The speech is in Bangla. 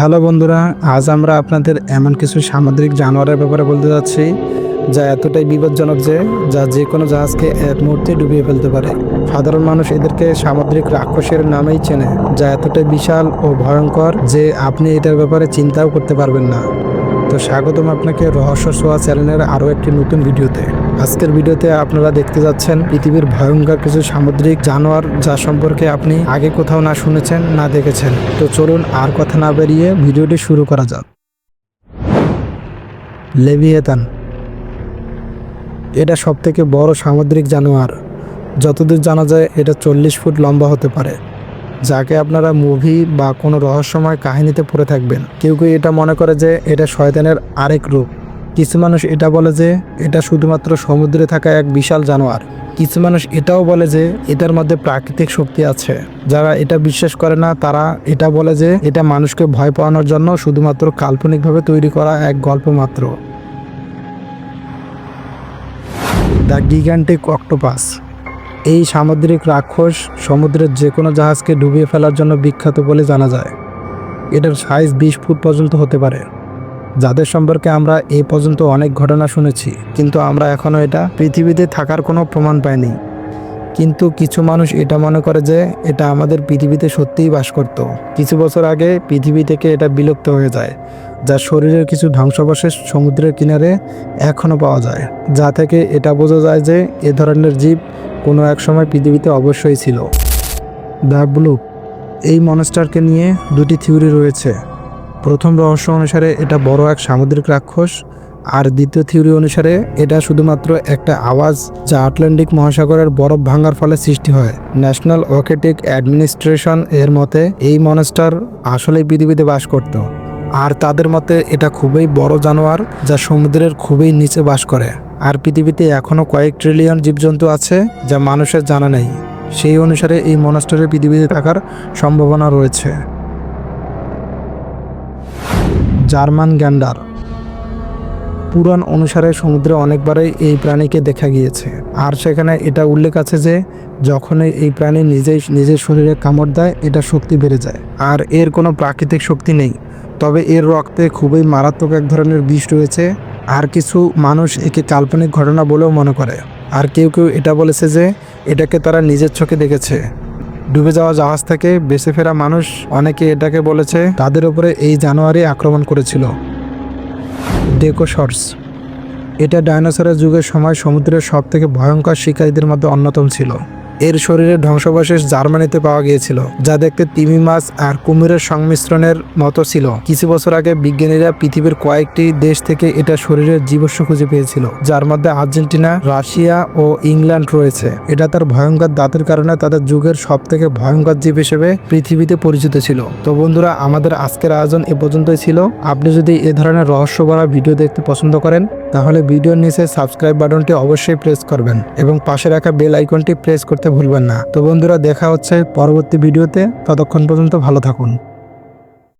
হ্যালো বন্ধুরা আজ আমরা আপনাদের এমন কিছু সামুদ্রিক জানোয়ারের ব্যাপারে বলতে যাচ্ছি। যা এতটাই বিপজ্জনক যে, যা যে কোনো জাহাজকে এক মুহূর্তে ডুবিয়ে ফেলতে পারে। সাধারণ মানুষ এদেরকে সামুদ্রিক রাক্ষসের নামেই চেনে, যা এতটাই বিশাল ও ভয়ঙ্কর যে আপনি এটার ব্যাপারে চিন্তাও করতে পারবেন না। তো স্বাগতম আপনাকে রহস্য সোয়া চ্যানেলের আরও একটি নতুন ভিডিওতে। আজকের ভিডিওতে আপনারা দেখতে যাচ্ছেন পৃথিবীর ভয়ঙ্কর কিছু সামুদ্রিক জানোয়ার যা সম্পর্কে আপনি আগে কোথাও না শুনেছেন, না দেখেছেন। তো চলুন আর কথা না বেরিয়ে ভিডিওটি শুরু করা যাক। লেভিয়েতান এটা সব থেকে বড় সামুদ্রিক জানোয়ার। যতদূর জানা যায়, এটা চল্লিশ ফুট লম্বা হতে পারে, যাকে আপনারা মুভি বা কোনো রহস্যময় কাহিনীতে পড়ে থাকবেন। কেউ কেউ এটা মনে করে যে এটা শয়তানের আরেক রূপ। কিছু মানুষ এটা বলে যে এটা শুধুমাত্র সমুদ্রে থাকা এক বিশাল জানোয়ার। কিছু মানুষ এটাও বলে যে এটার মধ্যে প্রাকৃতিক শক্তি আছে। যারা এটা বিশ্বাস করে না, তারা এটা বলে যে এটা মানুষকে ভয় পাওয়ানোর জন্য শুধুমাত্র কাল্পনিকভাবে তৈরি করা এক গল্প মাত্র। The gigantic octopus. এই সামুদ্রিক রাক্ষস সমুদ্রের যে কোনো জাহাজকে ডুবিয়ে ফেলার জন্য বিখ্যাত বলে জানা যায়। এটার সাইজ বিশ ফুট পর্যন্ত হতে পারে। যাদের সম্পর্কে আমরা এ পর্যন্ত অনেক ঘটনা শুনেছি, কিন্তু আমরা এখনও এটা পৃথিবীতে থাকার কোনো প্রমাণ পাইনি। কিন্তু কিছু মানুষ এটা মনে করে যে এটা আমাদের পৃথিবীতে সত্যিই বাস করত। কিছু বছর আগে পৃথিবী থেকে এটা বিলুপ্ত হয়ে যায়। যার শরীরের কিছু ধ্বংসাবশেষ সমুদ্রের কিনারে এখনও পাওয়া যায়। যা থেকে এটা বোঝা যায় যে এ ধরনের জীব কোনো এক সময় পৃথিবীতে অবশ্যই ছিল। দ্য ব্লু, এই মনস্টারকে নিয়ে দুটি থিওরি রয়েছে। প্রথম রহস্য অনুসারে এটা বড় এক সামুদ্রিক রাক্ষস, আর দ্বিতীয় থিওরি অনুসারে এটা শুধুমাত্র একটা আওয়াজ যা আটলান্টিক মহাসাগরের বরফ ভাঙার ফলে সৃষ্টি হয়। ন্যাশনাল ওকেটিক অ্যাডমিনিস্ট্রেশন এর মতে, এই মনস্টার আসলেই পৃথিবীতে বাস করত। আর তাদের মতে এটা খুবই বড় জানোয়ার যা সমুদ্রের খুবই নিচে বাস করে। আর পৃথিবীতে এখনও কয়েক ট্রিলিয়ন জীবজন্তু আছে যা মানুষের জানা নেই। সেই অনুসারে এই মনস্টারের পৃথিবীতে থাকার সম্ভাবনা রয়েছে। জার্মান গ্যান্ডার। পুরাণ অনুসারে সমুদ্রে অনেকবারই এই প্রাণীকে দেখা গিয়েছে। আর সেখানে এটা উল্লেখ আছে যে, যখনই এই প্রাণী নিজেই নিজের শরীরে কামড় দেয়, এটা শক্তি বেড়ে যায়। আর এর কোনো প্রাকৃতিক শক্তি নেই। তবে এর রক্তে খুবই মারাত্মক এক ধরনের বিষ রয়েছে। আর কিছু মানুষ একে কাল্পনিক ঘটনা বলেও মনে করে। আর কেউ কেউ এটা বলেছে যে, এটাকে তারা নিজের চোখে দেখেছে। ডুবে যাওয়া জাহাজ থেকে বেঁচে ফেরা মানুষ অনেকে এটাকে বলেছে, তাদের উপরে এই জানুয়ারি আক্রমণ করেছিল। ডেকোশর্টস এটা ডাইনোসরের যুগের সময় সমুদ্রের সব থেকে ভয়ঙ্কর শিকারীদের মধ্যে অন্যতম ছিল। এর শরীরের ধ্বংসাবশেষ জার্মানিতে পাওয়া গিয়েছিল, যা দেখতে তিমি মাছ আর কুমিরের সংমিশ্রণের মতো ছিল। কিছু বছর আগে বিজ্ঞানীরা পৃথিবীর কয়েকটি দেশ থেকে এটা শরীরের জীবস্ব খুঁজে পেয়েছিল, যার মধ্যে আর্জেন্টিনা, রাশিয়া ও ইংল্যান্ড রয়েছে। এটা তার ভয়ঙ্কর দাঁতের কারণে তাদের যুগের সব থেকে ভয়ঙ্কর জীব হিসেবে পৃথিবীতে পরিচিত ছিল। তো বন্ধুরা, আমাদের আজকের আয়োজন এ পর্যন্তই ছিল। আপনি যদি এ ধরনের রহস্য ভরা ভিডিও দেখতে পছন্দ করেন তাহলে ভিডিওর নিচে সাবস্ক্রাইব বাটনটি অবশ্যই প্রেস করবেন এবং পাশে রাখা বেল আইকনটি প্রেস করতে ভুলবেন না। তো বন্ধুরা, দেখা হচ্ছে পরবর্তী ভিডিওতে। ততক্ষণ পর্যন্ত ভালো থাকুন।